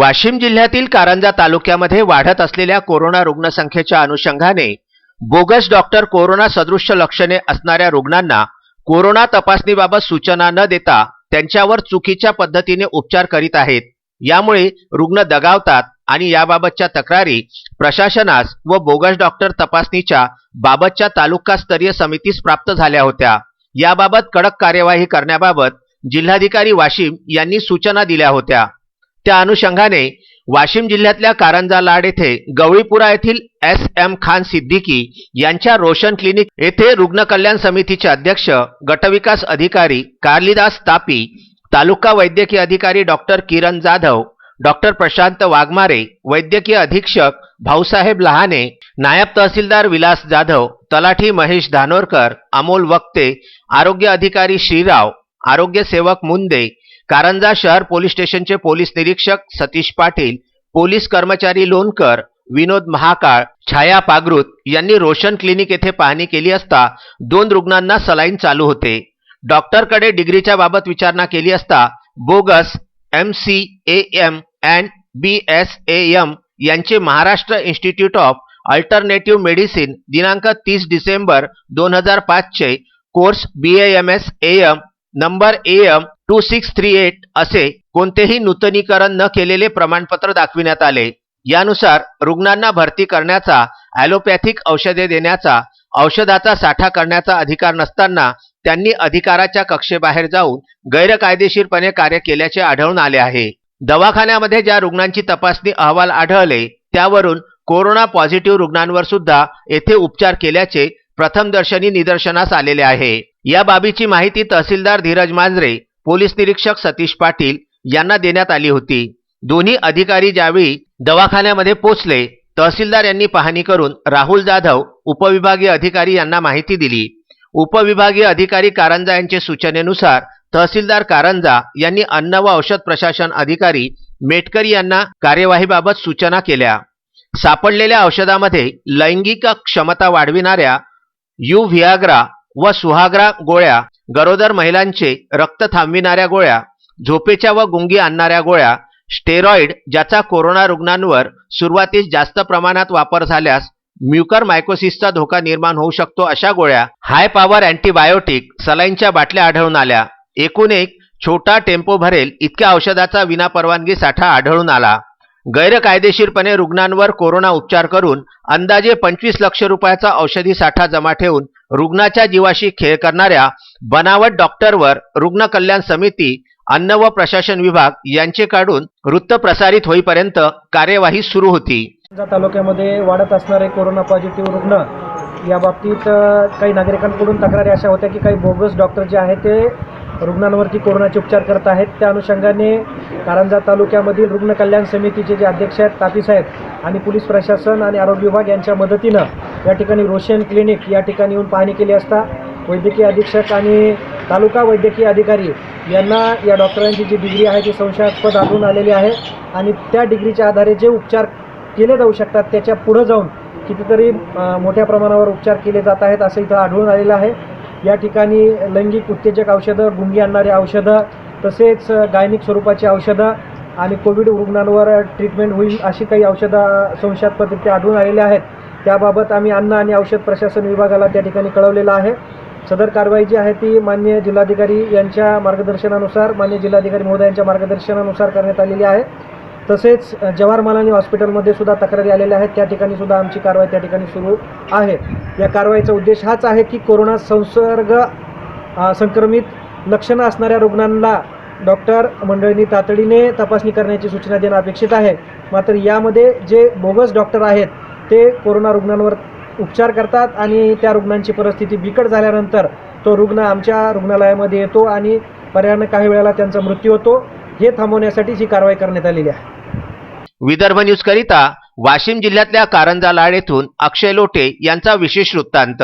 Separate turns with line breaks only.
वाशिम जिल्ह्यातील कारंजा तालुक्यामध्ये वाढत असलेल्या कोरोना रुग्णसंख्येच्या अनुषंगाने बोगस डॉक्टर कोरोना सदृश्य लक्षणे असणाऱ्या रुग्णांना कोरोना तपासणीबाबत सूचना न देता त्यांच्यावर चुकीच्या पद्धतीने उपचार करीत आहेत. यामुळे रुग्ण दगावतात आणि याबाबतच्या तक्रारी प्रशासनास व बोगस डॉक्टर तपासणीच्या बाबतच्या तालुकास्तरीय समितीस प्राप्त झाल्या होत्या. याबाबत कडक कार्यवाही करण्याबाबत जिल्हाधिकारी वाशिम यांनी सूचना दिल्या होत्या. त्या अनुषंगाने वाशिम जिल्ह्यातल्या कारंजा लाड येथे गवळीपुरा येथील एस एम खान सिद्दीकी यांच्या रोशन क्लिनिक येथे रुग्ण कल्याण समितीचे अध्यक्ष गटविकास अधिकारी कार्लिदास तापी तालुका वैद्यकीय अधिकारी डॉक्टर किरण जाधव डॉक्टर प्रशांत वाघमारे वैद्यकीय अधीक्षक भाऊसाहेब लहाने नायब तहसीलदार विलास जाधव तलाठी महेश धानोरकर अमोल वक्ते आरोग्य अधिकारी श्रीराव आरोग्य सेवक मुंदे कारंजा शहर पोलीस स्टेशनचे पोलीस निरीक्षक सतीश पाटील पोलीस कर्मचारी लोणकर विनोद महाकाळ छाया पागृत यांनी रोशन क्लिनिक येथे पाहणी केली असता दोन रुग्णांना सलाईन चालू होते. डॉक्टरकडे डिग्रीच्या बाबत विचारणा केली असता bogus M C A M and B S A M यांचे Maharashtra institute of alternative medicine दिनांक तीस डिसेंबर दोन हजार पाचचे course B M S A M number A M two six three eight असे कोणतेही नूतनीकरण न केलेले प्रमाणपत्र दाखविण्यात आले. यानुसार रुग्णांना भरती करण्याचा ॲलोपॅथिक औषधे देण्याचा औषधाचा साठा करण्याचा अधिकार नसताना त्यांनी अधिकाराच्या कक्षेबाहेर जाऊन गैरकायदेशीरपणे कार्य केल्याचे आढळून आले आहे. दवाखान्यामध्ये ज्या रुग्णांची तपासणी अहवाल आढळले त्यावरून कोरोना पॉझिटिव्ह रुग्णांवर सुद्धा येथे उपचार केल्याचे प्रथमदर्शनी निदर्शनास आलेले आहे. या बाबीची माहिती तहसीलदार धीरज मांजरे पोलीस निरीक्षक सतीश पाटील यांना देण्यात आली होती. दोन्ही अधिकारी ज्यावेळी दवाखान्यामध्ये पोचले तहसीलदार यांनी पाहणी करून राहुल जाधव उपविभागीय अधिकारी यांना माहिती दिली. उपविभागीय अधिकारी कारंजा यांचे सूचनेनुसार तहसीलदार कारंजा यांनी अन्न व औषध प्रशासन अधिकारी मेटकरी यांना कार्यवाहीबाबत सूचना केल्या. सापडलेल्या औषधामध्ये लैंगिक क्षमता वाढविणाऱ्या यू व्हियाग्रा व सुहाग्रा गोळ्या गरोदर महिलांचे रक्त थांबविणाऱ्या गोळ्या झोपेच्या व गुंगी आणणाऱ्या गोळ्या स्टेरॉइड ज्याचा कोरोना रुग्णांवर सुरुवातीस जास्त प्रमाणात वापर झाल्यास म्युकर मायकोसिसचा धोका निर्माण होऊ शकतो अशा गोळ्या हाय पॉवर अँटीबायोटिक सलाईनच्या बाटल्या आढळून आल्या. एकूण एक छोटा टेम्पो भरेल इतक्या औषधाचा विनापरवानगी साठा आढळून आला. गैरकायदेशीरपणे रुग्णांवर कोरोना उपचार करून अंदाजे पंचवीस लक्ष रुपयाचा औषधी साठा जमा ठेवून रुग्णाच्या जीवाशी खेळ करणाऱ्या बनावट डॉक्टरवर रुग्ण कल्याण समिती अन्न व प्रशासन विभाग यांचे काढून वृत्त प्रसारित होईपर्यंत कार्यवाही सुरू होती.
तालुक्यामध्ये वाढत असणारे कोरोना पॉझिटिव्ह रुग्ण या बाबतीत काही नागरिकांकडून तक्रारी अशा होत्या की काही बोगस डॉक्टर जे आहेत ते रुग्णांवरती कोरोनाचे उपचार करत आहेत. त्या अनुषंगाने कारंजा तालुक्यामधील रुग्ण कल्याण समितीचे जे अध्यक्ष आहेत तापीसाहेब आणि पोलीस प्रशासन आणि आरोग्य विभाग यांच्या मदतीनं या ठिकाणी रोशन क्लिनिक या ठिकाणी येऊन पाहणी केली असता वैद्यकीय अधीक्षक आणि तालुका वैद्यकीय अधिकारी यांना या डॉक्टरांची जी डिग्री आहे ती संशयास्पद आढळून आलेली आहे आणि त्या डिग्रीच्या आधारे जे उपचार केले जाऊ शकतात त्याच्या पुढं जाऊन कितीतरी मोठ्या प्रमाणावर उपचार केले जात आहेत असं इथं आढळून आलेलं आहे. या ठिकाणी लैंगिक उत्तेजक औषधं गुंगी आणणारी औषधं तसेच गायनिक स्वरूपाची औषधं आणि कोविड रुग्णांवर ट्रीटमेंट होईल अशी काही औषधं संशयास्पदरित्या आढळून आलेल्या आहेत. त्याबाबत आम्ही अन्न आणि औषध प्रशासन विभागाला त्या ठिकाणी कळवलेलं आहे. सदर कारवाई जी आहे ती मान्य जिल्हाधिकारी यांच्या मार्गदर्शनानुसार मान्य जिल्हाधिकारी महोदयांच्या मार्गदर्शनानुसार करण्यात आलेली आहे. तसेच जवाहर मालानी हॉस्पिटलमध्ये सुद्धा तक्रारी आलेल्या आहेत. त्या ठिकाणी सुद्धा आमची कारवाई त्या ठिकाणी सुरू आहे. या कारवाईचा उद्देश हाच आहे की कोरोना संसर्ग संक्रमित लक्षणं असणाऱ्या रुग्णांना डॉक्टर मंडळींनी तातडीने तपासणी करण्याची सूचना देणं अपेक्षित आहे. मात्र यामध्ये जे बोगस डॉक्टर आहेत ते कोरोना रुग्णांवर उपचार करतात आणि त्या रुग्णांची परिस्थिती बिकट झाल्यानंतर तो रुग्ण आमच्या रुग्णालयामध्ये येतो आणि पर्यायानं काही वेळेला त्यांचा मृत्यू होतो. हे थांबवण्यासाठीच ही कारवाई करण्यात आलेली आहे.
विदर्भ न्यूज करिता वाशिम जिल्ह्यातल्या कारंजा लाड येथून अक्षय लोटे यांचा विशेष वृत्तांत.